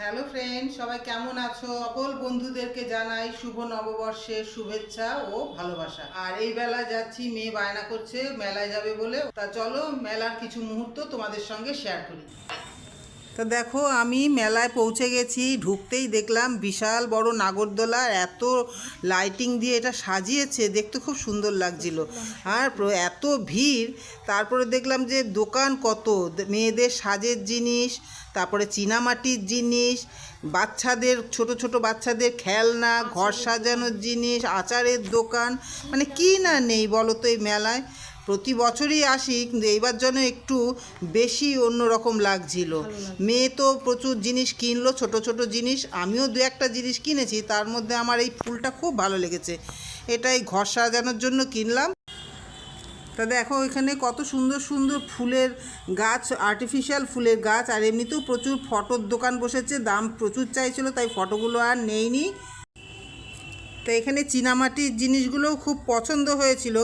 Hello friend সবাই কেমন আছো? সকল বন্ধুদেরকে জানাই শুভ নববর্ষের শুভেচ্ছা ও ভালোবাসা। আর এই বেলা যাচ্ছি, মেয়ে বায়না করছে, মেলায় যাবে বলে। তা চলো, মেলার কিছু মুহূর্ত তোমাদের সঙ্গে শেয়ার করি। তা দেখো, আমি মেলায় পৌঁছে গেছি, ঢুকতেই দেখলাম বিশাল বড় নাগরদোলা এত লাইটিং দিয়ে এটা সাজিয়েছে, দেখতে খুব সুন্দর লাগছিল। আর এত ভিড়, তারপরে দেখলাম যে দোকান কত মেয়েদের সাজের জিনিস, তারপরে চীনামাটির জিনিস, বাচ্চাদের, ছোট ছোট বাচ্চাদের খেলনা, ঘর সাজানোর জিনিস, আচারের দোকান মানে কি না নেই বলো তো এই মেলায়। প্রতি বছরই আসি কিন্তু এইবার যেন একটু বেশি অন্যরকম লাগছিল। মেয়ে তো প্রচুর জিনিস কিনলো ছোট ছোট জিনিস। আমিও দু একটা জিনিস কিনেছি তার মধ্যে আমার এই ফুলটা খুব ভালো লেগেছে। এটাই ঘর সাজানোর জন্য কিনলাম। তা দেখো এখানে কত সুন্দর সুন্দর ফুলের গাছ আর্টিফিশিয়াল ফুলের গাছ আর এমনিতেও প্রচুর ফটোর দোকান বসেছে দাম প্রচুর চাইছিল তাই ফটোগুলো আর নেইনি। তো এখানে চীনামাটির জিনিসগুলোও খুব পছন্দ হয়েছিল,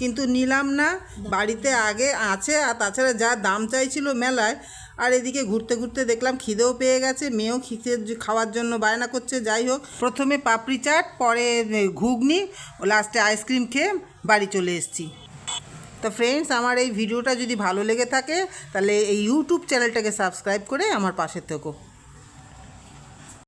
কিন্তু নিলাম না। বাড়িতে আগে আছে, আর তাছাড়া যা দাম চাইছিল মেলায়, আর এদিকে ঘুরতে ঘুরতে দেখলাম খিদেও পেয়ে গেছে, মেয়েও খিদে খাওয়ার জন্য বায়না করছে, যাই হোক। প্রথমে পাপড়ি চাট, পরে ঘুগনি, লাস্টে আইসক্রিম খেয়ে বাড়ি চলে এসেছি। তো ফ্রেন্ডস আমার এই ভিডিওটা যদি ভালো লেগে থাকে, তাহলে এই ইউটিউব চ্যানেলটাকে সাবস্ক্রাইব করে আমার পাশে থেকো।